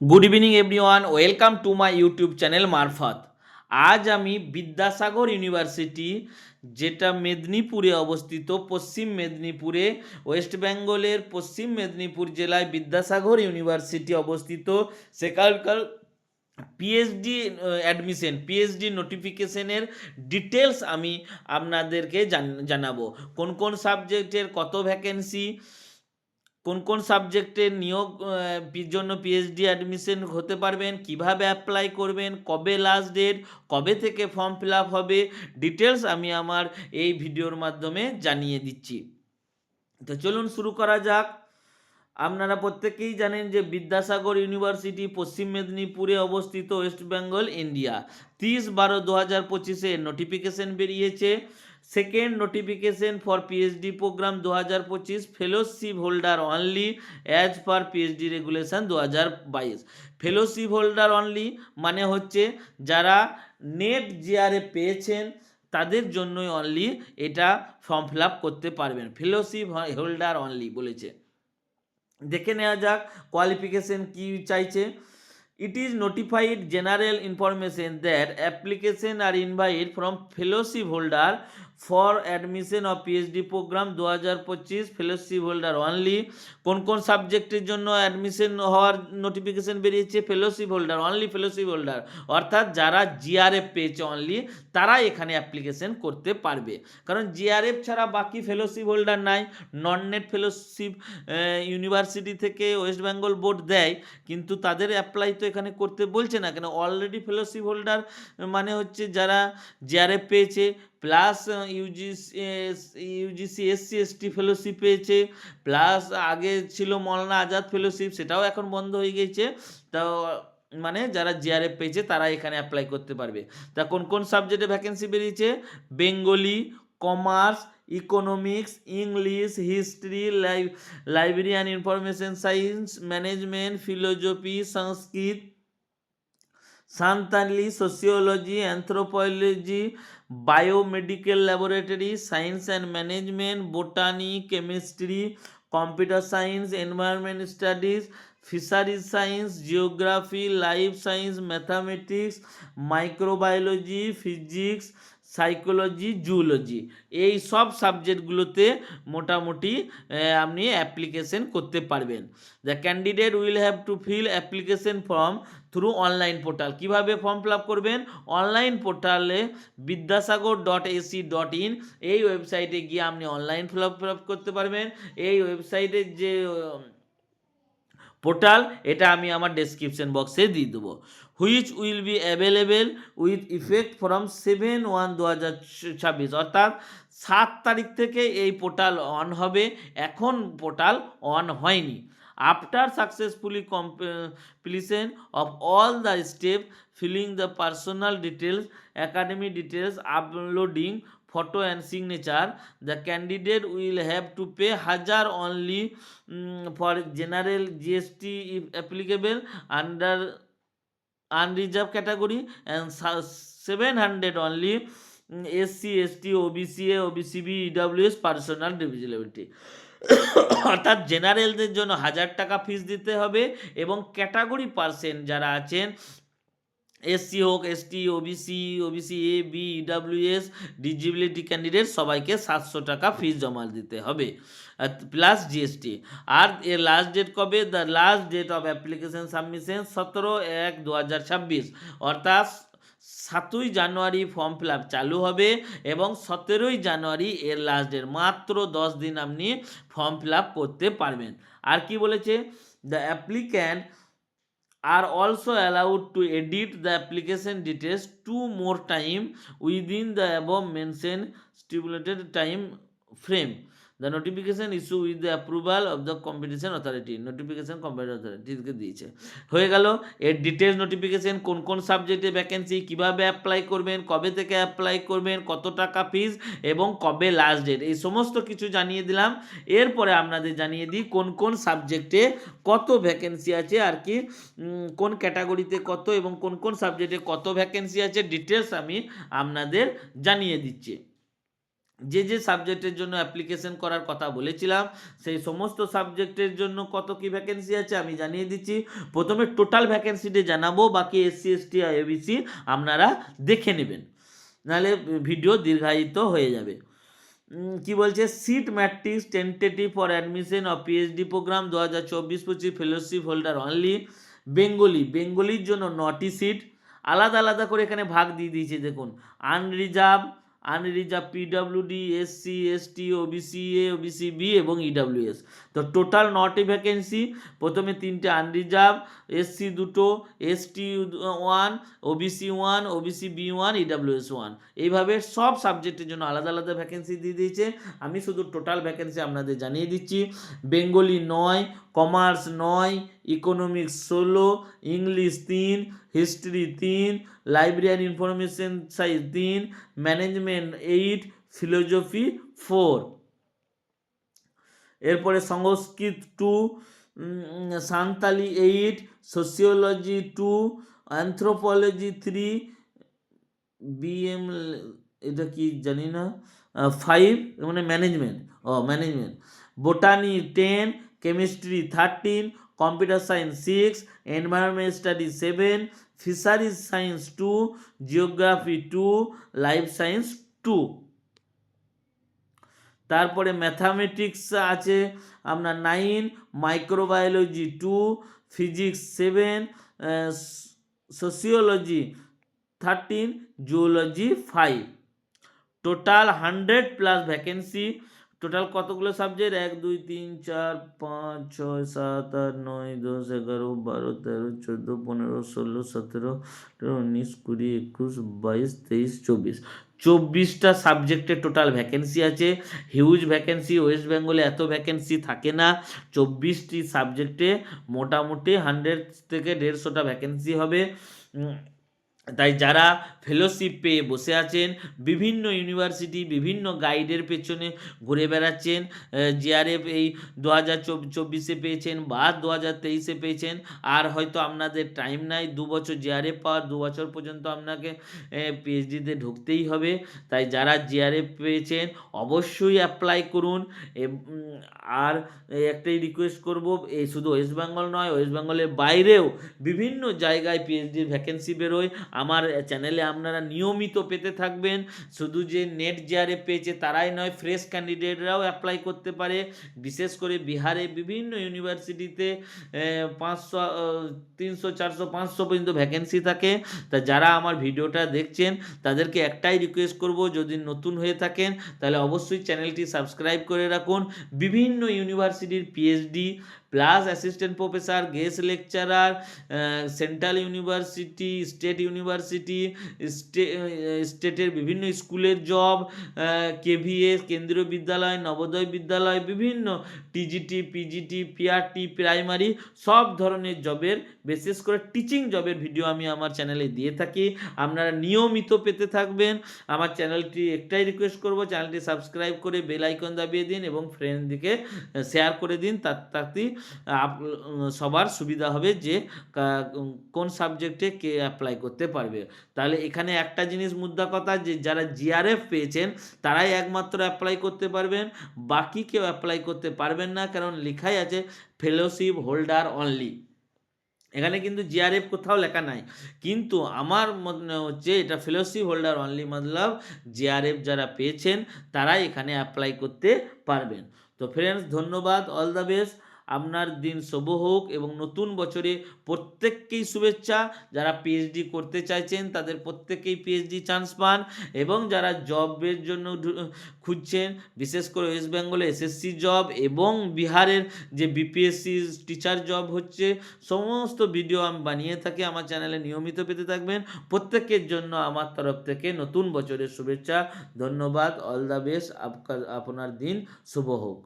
Good evening everyone welcome to my YouTube channel মারফত আজ আমি বিদ্যাসাগর ইউনিভার্সিটি, যেটা মেদিনীপুরে অবস্থিত, পশ্চিম মেদিনীপুরে, ওয়েস্ট বেঙ্গলের পশ্চিম মেদিনীপুর জেলায় বিদ্যাসাগর ইউনিভার্সিটি অবস্থিত। সেখানকার পিএইচডি অ্যাডমিশন পিএইচডি নোটিফিকেশনের ডিটেলস আমি আপনাদেরকে জান- জানাব। কোন কোন সাবজেক্টের কত ভ্যাকেন্সি কোন কোন সাবজেক্টে নিয়োগ জন্য পিএইচডি অ্যাডমিশন হতে পারবেন, কীভাবে অ্যাপ্লাই করবেন, কবে লাস্ট ডেট কবে থেকে ফর্ম ফিল হবে ডিটেলস আমি আমার এই ভিডিওর মাধ্যমে জানিয়ে দিচ্ছি। তো চলুন শুরু করা যাক। আপনারা প্রত্যেকেই জানেন যে বিদ্যাসাগর ইউনিভার্সিটি পশ্চিম মেদিনীপুরে অবস্থিত ওয়েস্ট বেঙ্গল, ইন্ডিয়া। তিরিশ বারো দু হাজার পঁচিশে নোটিফিকেশন বেরিয়েছে। Second notification for PhD programme দু হাজার পঁচিশ fellowship holder only as per PhD regulation দু হাজার বাইশ। ফেলোশিপ হোল্ডার অনলি মানে হচ্ছে যারা নেট জিআরএ পেয়েছেন, তাদের জন্যই অনলি এটা ফর্ম ফিল করতে পারবেন। ফেলোশিপ হোল্ডার অনলি বলেছে। দেখে নেওয়া যাক কোয়ালিফিকেশন কি চাইছে। It is notified general information that application are invite from fellowship holder for admission of PhD programme দু হাজার পঁচিশ ফেলোশিপ হোল্ডার অনলি। কোন কোন সাবজেক্টের জন্য অ্যাডমিশন হওয়ার নোটিফিকেশন বেরিয়েছে? Fellowship holder, only fellowship holder. অর্থাৎ যারা জিআরএফ পেয়েছে অনলি তারা এখানে অ্যাপ্লিকেশন করতে পারবে। কারণ জিআরএফ ছাড়া বাকি ফেলোশিপ হোল্ডার নাই। নন নেট ফেলোশিপ ইউনিভার্সিটি থেকে ওয়েস্ট বেঙ্গল বোর্ড দেয়, কিন্তু তাদের অ্যাপ্লাই তো এখানে করতে বলছে না। কেন? অলরেডি ফেলোশিপ হোল্ডার মানে হচ্ছে যারা জিআরএফ পেয়েছে plus UGC UGC SC ST fellowship পেয়েছে। প্লাস আগে ছিল মৌলানা আজাদ ফেলোশিপ সেটাও এখন বন্ধ হয়ে গেছে। তো মানে যারা জিআরএফ পেয়েছে, তারা এখানে অ্যাপ্লাই করতে পারবে। তা কোন কোন সাবজেক্টে ভ্যাকেন্সি বেরিয়েছে? Bengali commerce economics English history library and information science management philosophy Sanskrit Santali sociology anthropology biomedical laboratory science and management botany chemistry computer science environment studies fisheries science geography life science mathematics microbiology physics psychology zoology এই সব সাবজেক্টগুলোতে মোটামুটি আপনি application করতে পারবেন। The candidate will have to fill application form through online portal কীভাবে form fill করবেন? Online পোর্টালে Vidyasagar dot AC dot in এই ওয়েবসাইটে গিয়ে আপনি অনলাইন ফিল আপ করতে পারবেন। এই ওয়েবসাইটের যে পোর্টাল এটা আমি আমার ডেসক্রিপশন বক্সে দিয়ে দেবো। Which will be available with effect from seven one দু হাজার ছাব্বিশ অর্থাৎ সাত তারিখ থেকে এই পোর্টাল অন হবে। এখন পোর্টাল অন হয়নি। After successfully completion of all the step filling the personal details academic details uploading photo and signature the candidate will have to pay hajar only mm, for general gst if applicable unreserve category and seven hundred only SC ST OBC OBC B EWS personal disability অর্থাৎ জেনারেলদের জন্য হাজার টাকা fees দিতে হবে এবং category percent যারা আছেন এসসি হোক ST OBC OBC A B EWS disability candidate সবাইকে সাতশো টাকা ফিস জমা দিতে হবে। প্লাস জিএসটি আর এর লাস্ট ডেট কবে? The last date of application submission সতেরো এক দু হাজার ছাব্বিশ। অর্থাৎ সাতই জানুয়ারি ফর্ম ফিল আপ চালু হবে এবং সতেরোই জানুয়ারি এর লাস্ট ডেট মাত্র দশ দিন আপনি ফর্ম ফিল আপ করতে পারবেন। আর কি বলেছে? The applicant are also allowed to edit the application details two more time within the above mentioned stipulated time frame the notification issue with the approval of the competition authority. Notification competition authority কে দিয়েছে। হয়ে গেল, এর details notification কোন কোন সাবজেক্টে vacancy কীভাবে apply করবেন, কবে থেকে অ্যাপ্লাই করবেন, কত টাকা ফিস এবং কবে লাস্ট ডেট এই সমস্ত কিছু জানিয়ে দিলাম। এরপরে আপনাদের জানিয়ে দিই কোন কোন সাবজেক্টে কত ভ্যাকেন্সি আছে আর কি কোন ক্যাটাগরিতে কত এবং কোন কোন সাবজেক্টে কত ভ্যাকেন্সি আছে। ডিটেলস আমি আপনাদের জানিয়ে দিচ্ছি। যে যে সাবজেক্টের জন্য অ্যাপ্লিকেশন করার কথা বলেছিলাম, সেই সমস্ত সাবজেক্টের জন্য কত কি ভ্যাকেন্সি আছে আমি জানিয়ে দিচ্ছি। প্রথমে টোটাল ভ্যাকেন্সিতে জানাব, বাকি এসসি এসটি আর এবিসি আপনারা দেখে নেবেন। নাহলে ভিডিও দীর্ঘায়িত হয়ে যাবে। কি বলছে? Seat matrix tentative for admission of PhD programme দু হাজার চব্বিশ পঁচিশ ফেলোশিপ হোল্ডার অনলি বেঙ্গলি, বেঙ্গলির জন্য নটি সিট আলাদা আলাদা করে এখানে ভাগ দিয়ে দিয়েছে, দেখুন। Unreserve unreserve PWD SC ST OBC A OBC B এবং ইডাব্লিউএস তো টোটাল নটি ভ্যাকেন্সি প্রথমে তিনটে আনরিজার্ভ এসসি দুটো ST one OBC one OBC B one EWS one এইভাবে সব সাবজেক্টের জন্য আলাদা আলাদা ভ্যাকেন্সি দিয়ে দিয়েছে। আমি শুধু টোটাল ভ্যাকেন্সি আপনাদের জানিয়ে দিচ্ছি। বেঙ্গলি নয় কমার্স নয় ইকোনমিক্স ষোলো ইংলিশ তিন হিস্ট্রি তিন লাইব্রেরি ইনফরমেশন সাইজ তিন ম্যানেজমেন্ট এইট ফিলোজফি ফোর এরপরে Sanskrit two Santali eight sociology two anthropology three BM এটা কি জানি না? ফাইভ মানে ম্যানেজমেন্ট ও management botany ten chemistry thirteen computer science six, environment study seven, fisheries science two, geography two, life science two. তারপরে mathematics আছে আপনার nine, microbiology two, physics seven sociology thirteen, zoology five. Total hundred plus vacancy total কতগুলো subject এক, দুই, তিন, চার, পাঁচ, ছয়, সাত, আট, নয়, দশ, এগারো, বারো, তেরো, চোদ্দ, পনেরো, ষোলো, সতেরো উনিশ, কুড়ি, একুশ, বাইশ, তেইশ, চব্বিশ। চব্বিশটা সাবজেক্টে টোটাল ভ্যাকেন্সি আছে। হিউজ ভ্যাকেন্সি ওয়েস্ট বেঙ্গলে এত ভ্যাকেন্সি থাকে না। চব্বিশটি সাবজেক্টে মোটামুটি হান্ড্রেড থেকে দেড়শোটা ভ্যাকেন্সি হবে। তাই যারা ফেলোশিপ পেয়ে বসে আছেন, বিভিন্ন ইউনিভার্সিটি বিভিন্ন গাইডের পেছনে ঘুরে বেড়াচ্ছেন জিআরএফ এই দু হাজার চব্বিশে পেয়েছেন বা দু হাজার তেইশে পেয়েছেন, আর হয়তো আপনাদের টাইম নাই, দু বছর জিআরএফ পাওয়ার, দু বছর পর্যন্ত আপনাকে পিএইচডিতে ঢুকতেই হবে। তাই যারা জিআরএফ পেয়েছেন, অবশ্যই অ্যাপ্লাই করুন। আর একটাই রিকোয়েস্ট করব এই শুধু ওয়েস্ট বেঙ্গল নয় ওয়েস্ট বেঙ্গলের বাইরেও বিভিন্ন জায়গায় পিএইচডির ভ্যাকেন্সি বেরোয়। আমার চ্যানেলে আপনারা নিয়মিত পেতে থাকবেন। শুধু যে নেট জিআরএ পেয়েছে তারাই নয় ফ্রেশ ক্যান্ডিডেটরাও অ্যাপ্লাই করতে পারে। বিশেষ করে বিহারে বিভিন্ন ইউনিভার্সিটিতে পাঁচশো তিনশো, চারশো, পাঁচশো পর্যন্ত ভ্যাকেন্সি থাকে। তা যারা আমার ভিডিওটা দেখছেন, তাদেরকে একটাই রিকোয়েস্ট করব, যদি নতুন হয়ে থাকেন, তাহলে অবশ্যই চ্যানেলটি সাবস্ক্রাইব করে রাখুন। বিভিন্ন ইউনিভার্সিটির PhD plus assistant professor, guest lecturer central university, state university স্টেটের বিভিন্ন স্কুলের জব কেভিএস, কেন্দ্রীয় বিদ্যালয়, নবোদয় বিদ্যালয়, বিভিন্ন টিজিটি, পিজিটি, পিআরটি, প্রাইমারি সব ধরনের জবের, বিশেষ করে টিচিং জবের ভিডিও আমি আমার চ্যানেলে দিয়ে থাকি। আপনারা নিয়মিত পেতে থাকবেন। আমার চ্যানেলটি একটাই রিকোয়েস্ট করব, চ্যানেলটি সাবস্ক্রাইব করে বেল আইকন দাবিয়ে দিন এবং ফ্রেন্ডদিকে শেয়ার করে দিন। তার আপ- সবার সুবিধা হবে যে কোন সাবজেক্টে কে অ্যাপ্লাই করতে পারবে। তাহলে এখানে একটা জিনিস মুদ্রা কথা যে, যারা জিআরএফ পেয়েছেন, তারাই একমাত্র অ্যাপ্লাই করতে পারবেন, বাকি কেউ অ্যাপ্লাই করতে পারবেন না, কারণ লেখাই আছে ফেলোশিপ হোল্ডার অনলি এখানে কিন্তু জিআরএফ কোথাও লেখা নাই। কিন্তু আমার মনে হচ্ছে এটা ফেলোশিপ হোল্ডার অনলি মতলব জিআরএফ যারা পেয়েছেন, তারাই এখানে অ্যাপ্লাই করতে পারবেন। তো ফ্রেন্ডস ধন্যবাদ অল দ্য বেস্ট আপনার দিন শুভ হোক এবং নতুন বছরে প্রত্যেককেই শুভেচ্ছা। যারা পিএইচডি করতে চাইছেন, তাদের প্রত্যেকেই পিএইচডি চান্স পান এবং যারা জবের জন্য খুঁজছেন, বিশেষ করে ওয়েস্ট বেঙ্গলে এসএসসি জব এবং বিহারের যে বিপিএসসি টিচার জব হচ্ছে, সমস্ত ভিডিও আমি বানিয়ে থাকি আমার চ্যানেলে নিয়মিত পেতে থাকবেন। প্রত্যেকের জন্য আমার তরফ থেকে নতুন বছরের শুভেচ্ছা। ধন্যবাদ। অল দ্য বেস্ট আপনার দিন শুভ হোক।